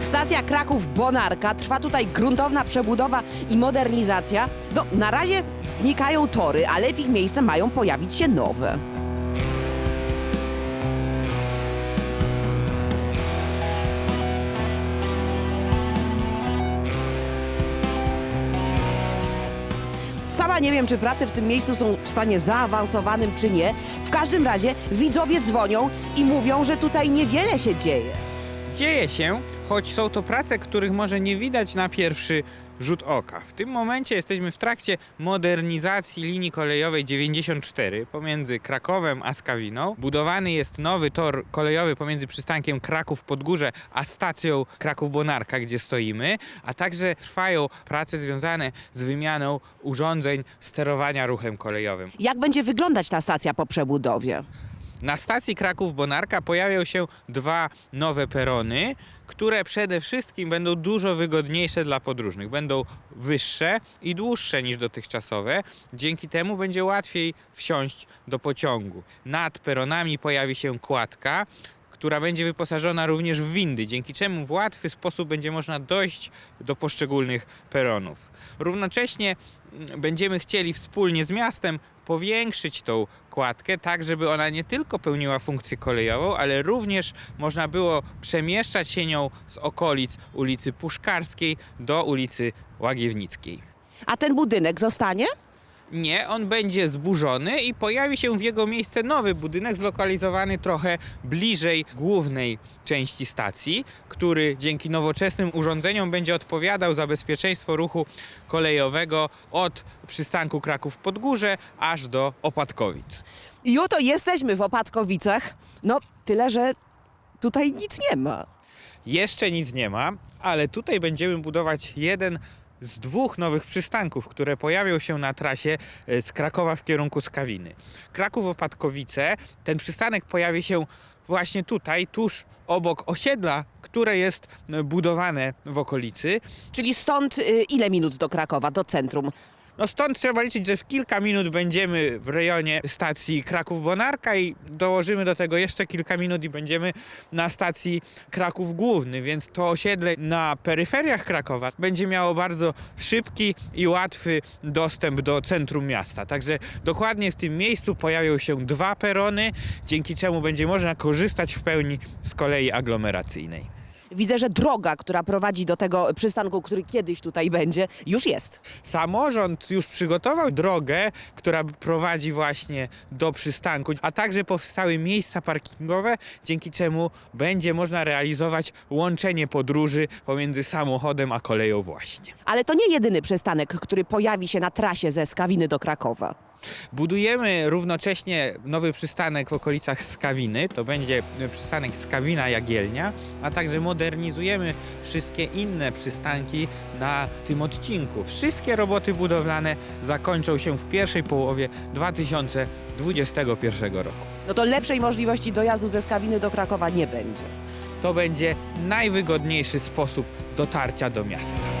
Stacja Kraków-Bonarka. Trwa tutaj gruntowna przebudowa i modernizacja. No, na razie znikają tory, ale w ich miejsce mają pojawić się nowe. Sama nie wiem, czy prace w tym miejscu są w stanie zaawansowanym, czy nie. W każdym razie widzowie dzwonią i mówią, że tutaj niewiele się dzieje. Dzieje się, choć są to prace, których może nie widać na pierwszy rzut oka. W tym momencie jesteśmy w trakcie modernizacji linii kolejowej 94 pomiędzy Krakowem a Skawiną. Budowany jest nowy tor kolejowy pomiędzy przystankiem Kraków-Podgórze a stacją Kraków-Bonarka, gdzie stoimy, a także trwają prace związane z wymianą urządzeń sterowania ruchem kolejowym. Jak będzie wyglądać ta stacja po przebudowie? Na stacji Kraków-Bonarka pojawią się dwa nowe perony, które przede wszystkim będą dużo wygodniejsze dla podróżnych. Będą wyższe i dłuższe niż dotychczasowe. Dzięki temu będzie łatwiej wsiąść do pociągu. Nad peronami pojawi się kładka, która będzie wyposażona również w windy, dzięki czemu w łatwy sposób będzie można dojść do poszczególnych peronów. Równocześnie mm, będziemy chcieli wspólnie z miastem powiększyć tą kładkę, tak żeby ona nie tylko pełniła funkcję kolejową, ale również można było przemieszczać się nią z okolic ulicy Puszkarskiej do ulicy Łagiewnickiej. A ten budynek zostanie? Nie, on będzie zburzony i pojawi się w jego miejsce nowy budynek zlokalizowany trochę bliżej głównej części stacji, który dzięki nowoczesnym urządzeniom będzie odpowiadał za bezpieczeństwo ruchu kolejowego od przystanku Kraków-Podgórze aż do Opatkowic. I oto jesteśmy w Opatkowicach. No, tyle, że tutaj nic nie ma. Jeszcze nic nie ma, ale tutaj będziemy budować jeden z dwóch nowych przystanków, które pojawią się na trasie e, z Krakowa w kierunku Skawiny. Kraków-Opatkowice, ten przystanek pojawi się właśnie tutaj, tuż obok osiedla, które jest e, budowane w okolicy. Czyli stąd y, ile minut do Krakowa, do centrum? No stąd trzeba liczyć, że w kilka minut będziemy w rejonie stacji Kraków-Bonarka i dołożymy do tego jeszcze kilka minut i będziemy na stacji Kraków Główny, więc to osiedle na peryferiach Krakowa będzie miało bardzo szybki i łatwy dostęp do centrum miasta. Także dokładnie w tym miejscu pojawią się dwa perony, dzięki czemu będzie można korzystać w pełni z kolei aglomeracyjnej. Widzę, że droga, która prowadzi do tego przystanku, który kiedyś tutaj będzie, już jest. Samorząd już przygotował drogę, która prowadzi właśnie do przystanku, a także powstały miejsca parkingowe, dzięki czemu będzie można realizować łączenie podróży pomiędzy samochodem a koleją właśnie. Ale to nie jedyny przystanek, który pojawi się na trasie ze Skawiny do Krakowa. Budujemy równocześnie nowy przystanek w okolicach Skawiny, to będzie przystanek Skawina Jagielnia, a także modernizujemy wszystkie inne przystanki na tym odcinku. Wszystkie roboty budowlane zakończą się w pierwszej połowie 2021 roku. No to lepszej możliwości dojazdu ze Skawiny do Krakowa nie będzie. To będzie najwygodniejszy sposób dotarcia do miasta.